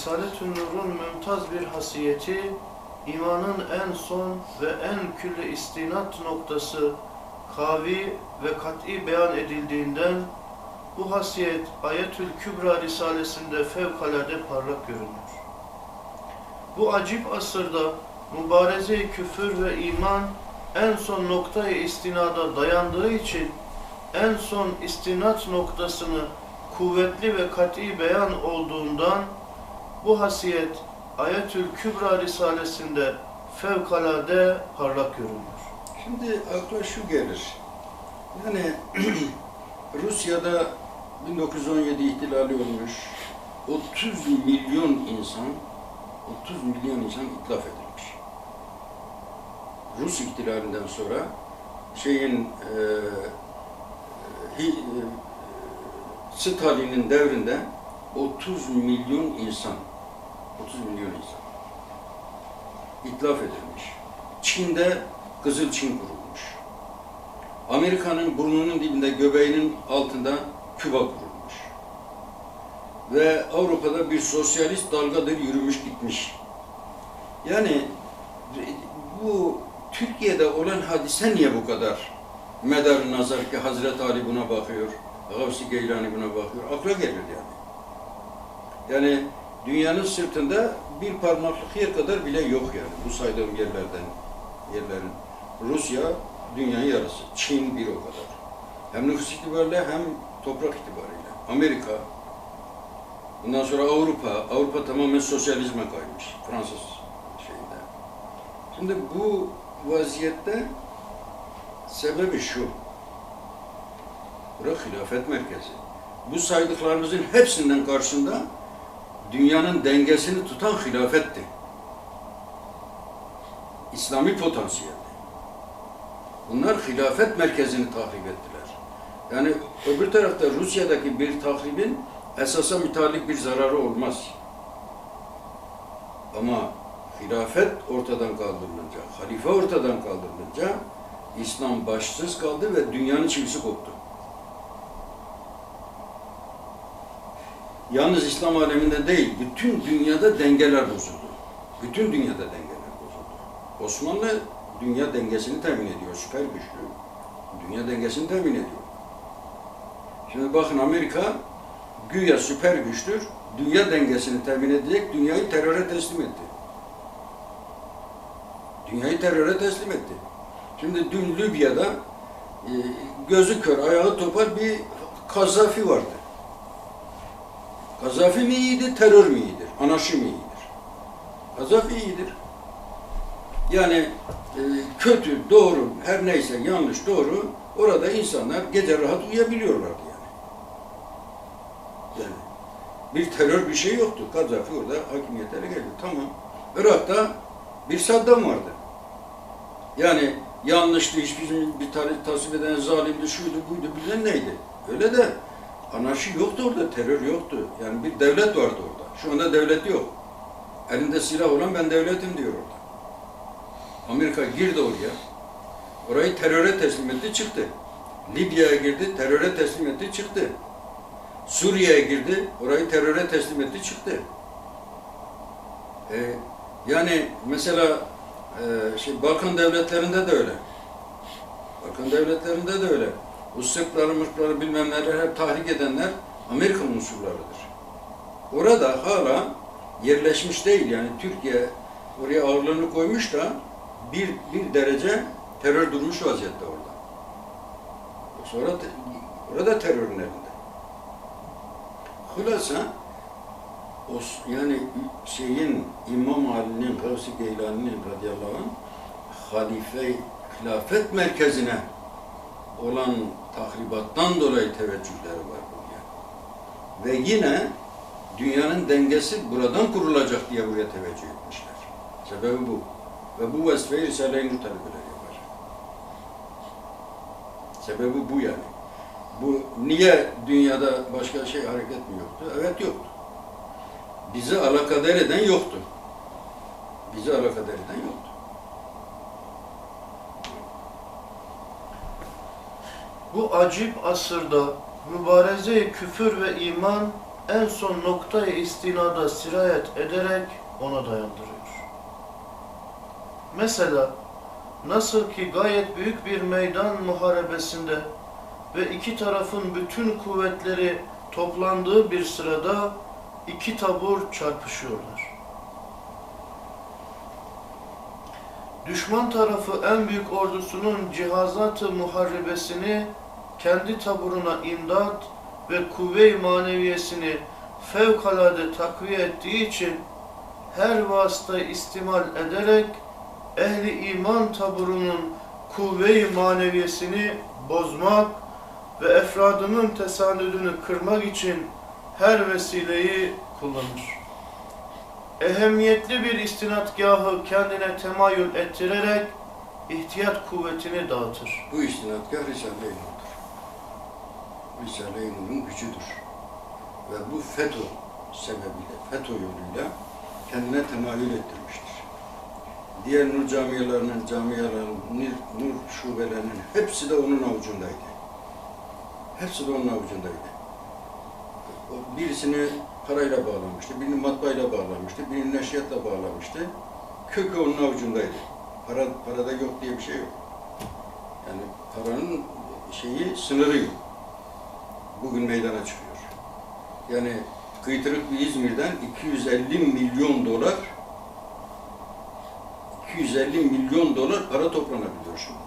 Risalet-ü Nur'un mümtaz bir hasiyeti, imanın en son ve en külle istinat noktası kavi ve kat'i beyan edildiğinden bu hasiyet Ayetül Kübra Risalesinde fevkalade parlak görünür. Bu acip asırda mübareze küfür ve iman en son noktayı istinada dayandığı için en son istinat noktasını kuvvetli ve kat'i beyan olduğundan bu hasiyet Ayetül Kübra Risalesinde fevkalade parlak görünür. Şimdi akla şu gelir. Yani Rusya'da 1917 ihtilali olmuş. 30 milyon insan 30 milyon insan itlaf edilmiş. Rus ihtilalinden sonra şeyin e, hi, e, Stalin'in devrinde 30 milyon insan 30 milyon insan itlaf edilmiş. Çin'de Kızıl Çin kurulmuş. Amerika'nın burnunun dibinde göbeğinin altında Küba kurulmuş. Ve Avrupa'da bir sosyalist dalgadır yürümüş gitmiş. Yani bu Türkiye'de olan hadise niye bu kadar medar nazar ki Hazreti Ali buna bakıyor, Gavsi Geylani buna bakıyor. Akla gelir yani. Yani dünyanın sırtında bir parmaklık yer kadar bile yok yani bu saydığım yerlerden, yerlerin. Rusya dünyanın yarısı, Çin bir o kadar. Hem nüfus itibariyle hem toprak itibariyle. Amerika, bundan sonra Avrupa, Avrupa tamamen sosyalizme kaymış, Fransız şeyinde. Şimdi bu vaziyette sebebi şu, Bırak hilafet merkezi. Bu saydıklarımızın hepsinden karşında dünyanın dengesini tutan hilafetti. İslami potansiyeldi. Bunlar hilafet merkezini tahrip ettiler. Yani öbür tarafta Rusya'daki bir tahribin esasa mütalik bir zararı olmaz. Ama hilafet ortadan kaldırılınca, halife ortadan kaldırılınca İslam başsız kaldı ve dünyanın çivisi koptu. Yalnız İslam aleminde değil, bütün dünyada dengeler bozuldu. Bütün dünyada dengeler bozuldu. Osmanlı dünya dengesini temin ediyor, süper güçlü. Dünya dengesini temin ediyor. Şimdi bakın Amerika güya süper güçtür, dünya dengesini temin edecek, dünyayı teröre teslim etti. Dünyayı teröre teslim etti. Şimdi dün Libya'da e, gözü kör, ayağı topal bir Kazafi vardı. Kazafi mi iyidir, terör mü iyidir, anarşi mi iyidir? Kazafi iyidir. Yani e, kötü, doğru, her neyse yanlış, doğru, orada insanlar gece rahat uyuyabiliyorlardı yani. Yani bir terör bir şey yoktu. Kazafi orada hakimiyete ele geldi. Tamam. Irak'ta bir Saddam vardı. Yani yanlıştı, hiçbir bir tarih tasvip eden zalimdi, şuydu, buydu, bilen neydi? Öyle de anarşi yoktu orada, terör yoktu. Yani bir devlet vardı orada. Şu anda devlet yok. Elinde silah olan ben devletim diyor orada. Amerika girdi oraya. Orayı teröre teslim etti, çıktı. Libya'ya girdi, teröre teslim etti, çıktı. Suriye'ye girdi, orayı teröre teslim etti, çıktı. Ee, yani mesela e, şey, Balkan devletlerinde de öyle. Balkan devletlerinde de öyle. Bu Sırpları, Mırkları bilmem neler hep tahrik edenler Amerikan unsurlarıdır. Orada hala yerleşmiş değil yani Türkiye oraya ağırlığını koymuş da bir, bir derece terör durmuş vaziyette orada. Sonra orada terörün elinde. Hülasa Os, yani şeyin İmam Ali'nin, Gavsi Geylani'nin radıyallahu anh halife hilafet merkezine olan tahribattan dolayı teveccühleri var buraya. Ve yine dünyanın dengesi buradan kurulacak diye buraya teveccüh etmişler. Sebebi bu. Ve bu vazifeyi Risale-i Nur talebeleri yapar. Sebebi bu yani. Bu niye dünyada başka şey hareket mi yoktu? Evet yoktu. Bizi alakadar eden yoktu. Bizi alakadar eden yoktu. Bu acip asırda mübareze küfür ve iman en son noktayı istinada sirayet ederek ona dayandırıyor. Mesela nasıl ki gayet büyük bir meydan muharebesinde ve iki tarafın bütün kuvvetleri toplandığı bir sırada iki tabur çarpışıyorlar. Düşman tarafı en büyük ordusunun cihazatı muharrebesini kendi taburuna imdat ve kuvve-i maneviyesini fevkalade takviye ettiği için her vasıta istimal ederek ehli iman taburunun kuvve-i maneviyesini bozmak ve efradının tesanüdünü kırmak için her vesileyi kullanır. Ehemmiyetli bir istinadgahı kendine temayül ettirerek ihtiyat kuvvetini dağıtır. Bu istinadgah Risale-i Nur'dur. Risale-i Nur'un gücüdür. Ve bu FETÖ sebebiyle, FETÖ yoluyla kendine temayül ettirmiştir. Diğer nur camialarının, camiaların, nur, şubelerinin hepsi de onun avucundaydı. Hepsi de onun avucundaydı. Birisini parayla bağlamıştı, birini matbaayla bağlamıştı, birini neşriyatla bağlamıştı. Kökü onun avucundaydı. Para, parada yok diye bir şey yok. Yani paranın şeyi sınırı yok. Bugün meydana çıkıyor. Yani kıytırık bir İzmir'den 250 milyon dolar 250 milyon dolar para toplanabiliyor şimdi.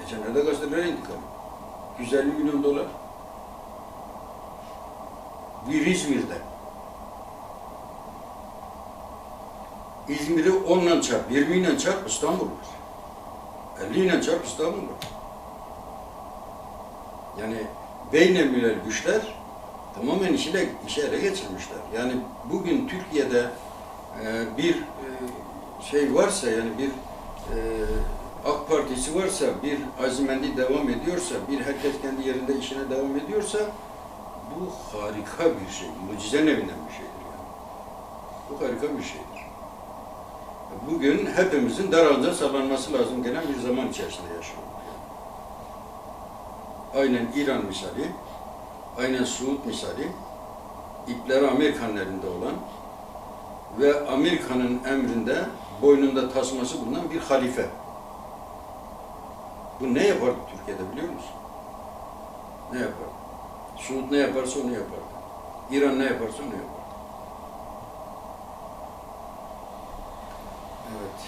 Geçenlerde gazetelere intikam. 250 milyon dolar. Bir İzmir'de. İzmir'i 10'la çarp, 20 ile çarp İstanbul var. 50 ile çarp İstanbul var. Yani beynemüler güçler tamamen işe, işe ele geçirmişler. Yani bugün Türkiye'de e, bir e, şey varsa yani bir e, AK Partisi varsa, bir azimendi devam ediyorsa, bir herkes kendi yerinde işine devam ediyorsa bu harika bir şey, mucize evinden bir şeydir yani. Bu harika bir şeydir. Bugün hepimizin daralınca sallanması lazım gelen bir zaman içerisinde yaşıyoruz. Aynen İran misali, aynen Suud misali, ipleri Amerikan elinde olan ve Amerika'nın emrinde boynunda tasması bulunan bir halife. Bu ne yapardı Türkiye'de biliyor musun? Ne yapardı? Suud ne yaparsa onu yapardı. İran ne yaparsa onu yapardı. Evet.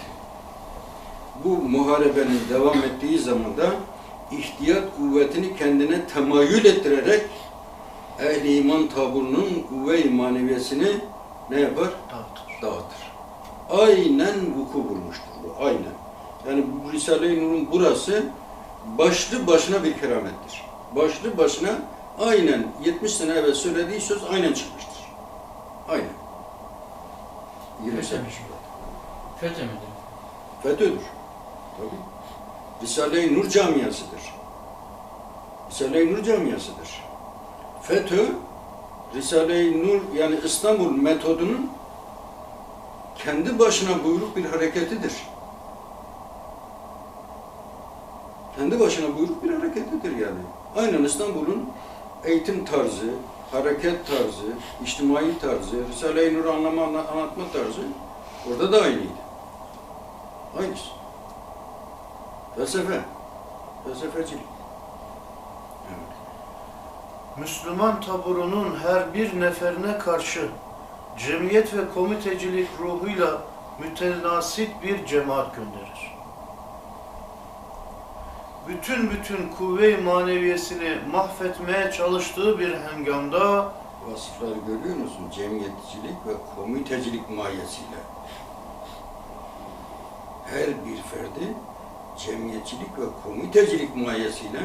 Bu muharebenin devam ettiği zaman da ihtiyat kuvvetini kendine temayül ettirerek ehli iman taburunun kuvve-i maneviyesini ne yapar? Dağıtır. Dağıtır. Aynen vuku bulmuştur bu, aynen. Yani bu Risale-i Nur'un burası başlı başına bir keramettir. Başlı başına aynen 70 sene evvel söylediği söz aynen çıkmıştır. Aynen. 20 sene. FETÖ müdür? FETÖ'dür. Tabii. Risale-i Nur camiasıdır. Risale-i Nur camiasıdır. FETÖ, Risale-i Nur yani İstanbul metodunun kendi başına buyruk bir hareketidir. Kendi başına buyruk bir hareketidir yani. Aynen İstanbul'un eğitim tarzı, hareket tarzı, içtimai tarzı, Risale-i Nur'u anlama, anlatma tarzı orada da aynıydı. Aynısı. Felsefe. Felsefecilik. Müslüman taburunun her bir neferine karşı cemiyet ve komitecilik ruhuyla mütenasit bir cemaat gönderir. Bütün bütün kuvve-i maneviyesini mahvetmeye çalıştığı bir hengamda Vasıfları görüyor musun? Cemiyetçilik ve komitecilik mahiyesiyle. Her bir ferdi cemiyetçilik ve komitecilik mahiyesiyle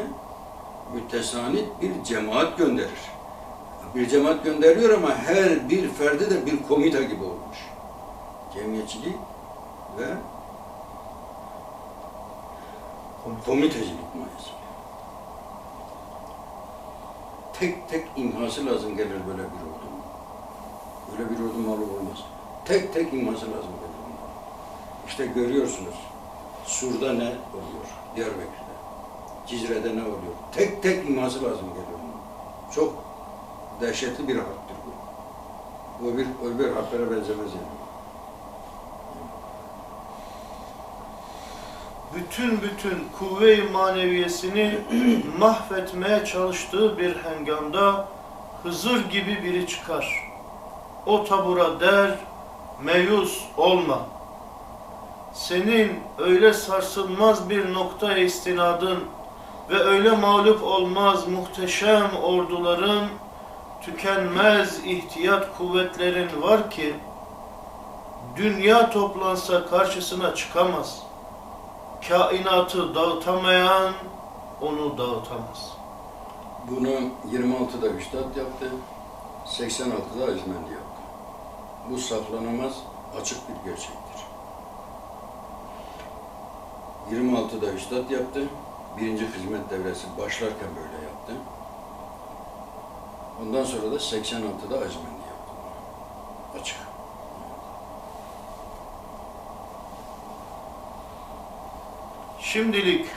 mütesanit bir cemaat gönderir. Bir cemaat gönderiyor ama her bir ferdi de bir komite gibi olmuş. Cemiyetçilik ve komitecilik mahiyesi. Tek tek imhası lazım gelir böyle bir ordunun. Böyle bir ordu malı olmaz. Tek tek imhası lazım gelir. İşte görüyorsunuz. Sur'da ne oluyor? Diyarbakır'da. Cizre'de ne oluyor? Tek tek imhası lazım geliyor. Çok dehşetli bir harptir bu. O bir öbür harplere benzemez yani. Bütün bütün kuvve-i maneviyesini mahvetmeye çalıştığı bir hengamda Hızır gibi biri çıkar. O tabura der, meyus olma. Senin öyle sarsılmaz bir noktaya istinadın ve öyle mağlup olmaz muhteşem orduların, tükenmez ihtiyat kuvvetlerin var ki, dünya toplansa karşısına çıkamaz.'' Kainatı dağıtamayan onu dağıtamaz. Bunu 26'da Üstad yaptı, 86'da Azmendi yaptı. Bu saklanamaz, açık bir gerçektir. 26'da Üstad yaptı, birinci hizmet devresi başlarken böyle yaptı. Ondan sonra da 86'da Azmendi yaptı. Açık. Şimdilik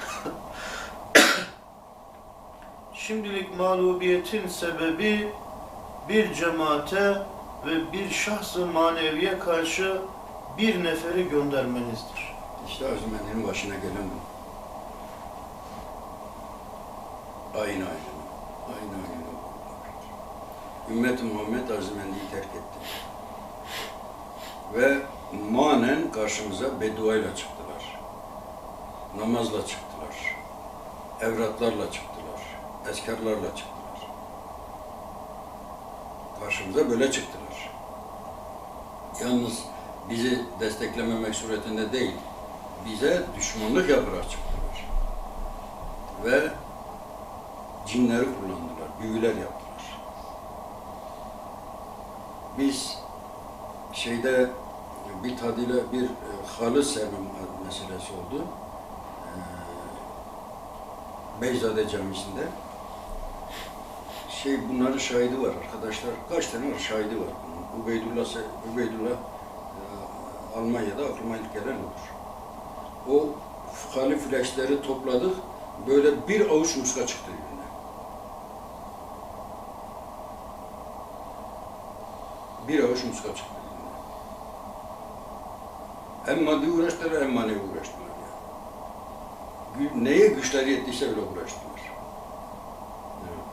şimdilik mağlubiyetin sebebi bir cemaate ve bir şahsı maneviye karşı bir neferi göndermenizdir. İşte Azmendi'nin başına gelen bu. Aynı aynı. Aynı aynı. Ümmet-i Muhammed Azmendi'yi terk etti. Ve manen karşımıza bedduayla çıktılar. Namazla çıktılar. Evratlarla çıktılar. Eskarlarla çıktılar. Karşımıza böyle çıktılar. Yalnız bizi desteklememek suretinde değil, bize düşmanlık yaparak çıktılar. Ve cinleri kullandılar, büyüler yaptılar. Biz şeyde bir tadıyla bir e, halı serme meselesi oldu. Beyzade Camisi'nde. Şey bunların şahidi var arkadaşlar. Kaç tane var? Şahidi var. Ubeydullah, Ubeydullah e, Almanya'da aklıma ilk gelen olur. O fukali flaşları topladık. Böyle bir avuç muska çıktı önüne. Bir avuç muska çıktı önüne. Hem maddi uğraştılar hem manevi uğraştılar. Neye güçleri yettiyse öyle uğraştılar. Evet.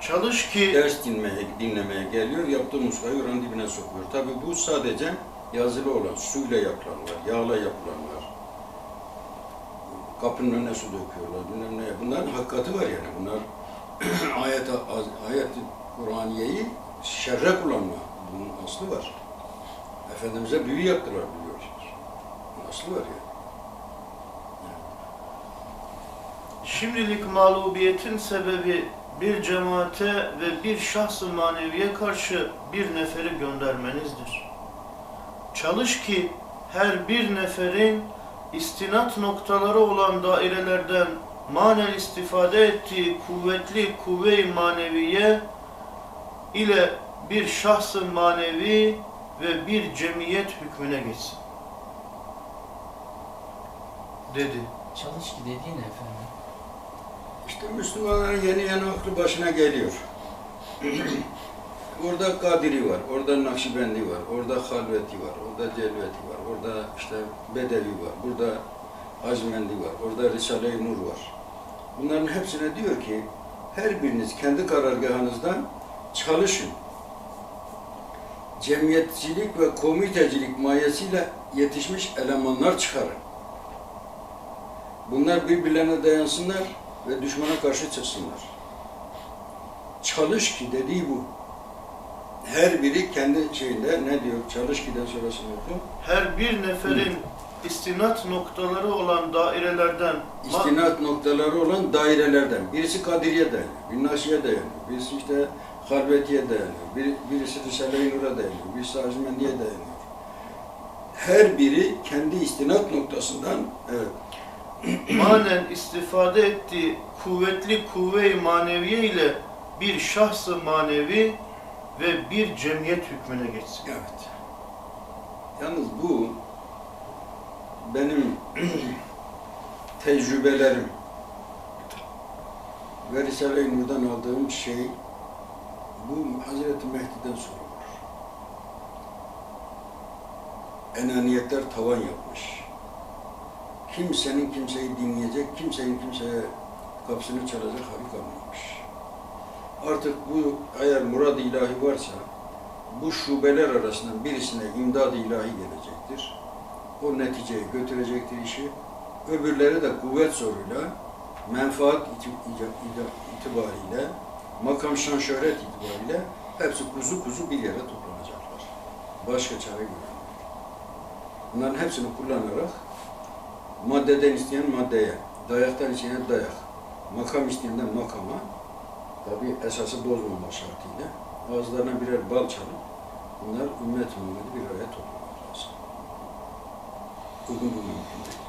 Çalış ki ders dinlemeye, dinlemeye geliyor, yaptığı muskayı oranın dibine sokuyor. Tabi bu sadece yazılı olan, suyla yapılanlar, yağla yapılanlar, kapının önüne su döküyorlar, bilmem ne. Bunların hakikati var yani. Bunlar ayet, ayet Kur'aniyeyi şerre kullanma. Bunun aslı var. Efendimiz'e büyü yaptılar biliyorsunuz. Aslı var yani. şimdilik mağlubiyetin sebebi bir cemaate ve bir şahsı maneviye karşı bir neferi göndermenizdir. Çalış ki her bir neferin istinat noktaları olan dairelerden manen istifade ettiği kuvvetli kuvve-i maneviye ile bir şahsı manevi ve bir cemiyet hükmüne geçsin. Dedi. Çalış ki dediğin efendim. İşte Müslümanların yeni yeni aklı başına geliyor. orada Kadiri var, orada Nakşibendi var, orada Halveti var, orada Celveti var, orada işte Bedevi var, burada Azmendi var, orada Risale-i Nur var. Bunların hepsine diyor ki, her biriniz kendi karargahınızdan çalışın. Cemiyetçilik ve komitecilik mayesiyle yetişmiş elemanlar çıkarın. Bunlar birbirlerine dayansınlar ve düşmana karşı çıksınlar. Çalış ki dediği bu. Her biri kendi şeyinde ne diyor? Çalış ki'den sonrasını oku. Her bir neferin istinat noktaları olan dairelerden İstinat noktaları olan dairelerden. Birisi Kadiriye dayanıyor, bir Nakşi'ye dayanıyor, birisi işte Halveti'ye dayanıyor, bir, birisi Risale-i Nur'a dayanıyor, birisi Azmendi'ye dayanıyor. Her biri kendi istinat noktasından evet, manen istifade ettiği kuvvetli kuvve-i maneviye ile bir şahsı manevi ve bir cemiyet hükmüne geçsin. Evet. Yalnız bu benim tecrübelerim ve Risale-i Nur'dan aldığım şey Hazreti Mehdi'den sorulur. Enaniyetler tavan yapmış. Kimsenin kimseyi dinleyecek, kimsenin kimseye kapısını çalacak hali kalmamış. Artık bu eğer murad ilahi varsa bu şubeler arasından birisine imdad ilahi gelecektir. O neticeye götürecektir işi. Öbürleri de kuvvet zoruyla, menfaat itibariyle, makam şan şöhret itibariyle hepsi kuzu kuzu bir yere toplanacaklar. Başka çare göremiyor. Bunların hepsini kullanarak maddeden isteyen maddeye, dayaktan isteyene dayak, makam isteyenden makama, tabi esası bozmamak şartıyla ağızlarına birer bal çalıp bunlar ümmet Muhammed'i bir araya toplamak lazım. Bugün bu mümkün değil.